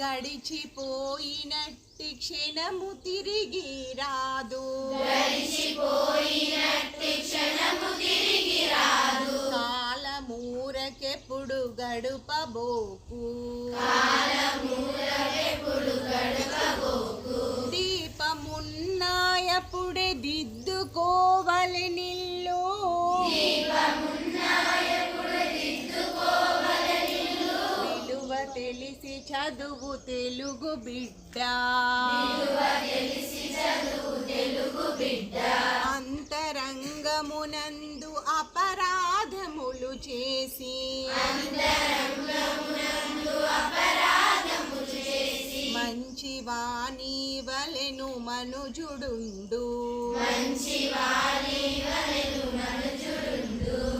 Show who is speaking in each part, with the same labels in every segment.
Speaker 1: గడిచిపోయినట్టి క్షణము తిరిగి రాదు. కాలమూరకెప్పుడు గడుపబోకు. దీపమున్నాయప్పుడే దిద్దుకోవలి నిల్లు చదువు తెలుగు బిడ్డ. అంతరంగమునందు అపరాధములు చేసి. మంచి వాణి వలెను మనుజుడుండు.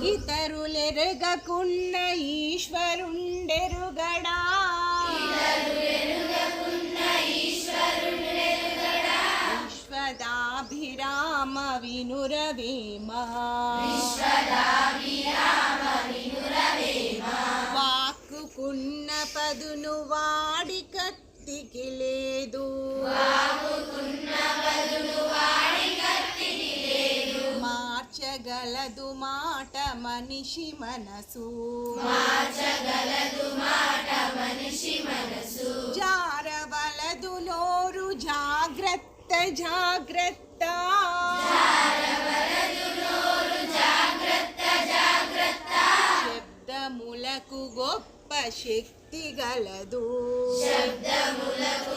Speaker 1: ఇతరులెరగకున్న ఈశ్వరుండెరుగడా. విశ్వదాభిరామ వినురవేమ వాక్కుకున్న పదును వాడి కత్తికి లేదు. మార్చగలదు మాట మనిషి మనసు మార్చగలదు మాట మనిషి మనసు. జారవలదు నోరు జా జాగ్రత్త జాగ్రత్త. శబ్దములకు గొప్ప శక్తి గలదు. శబ్దములకు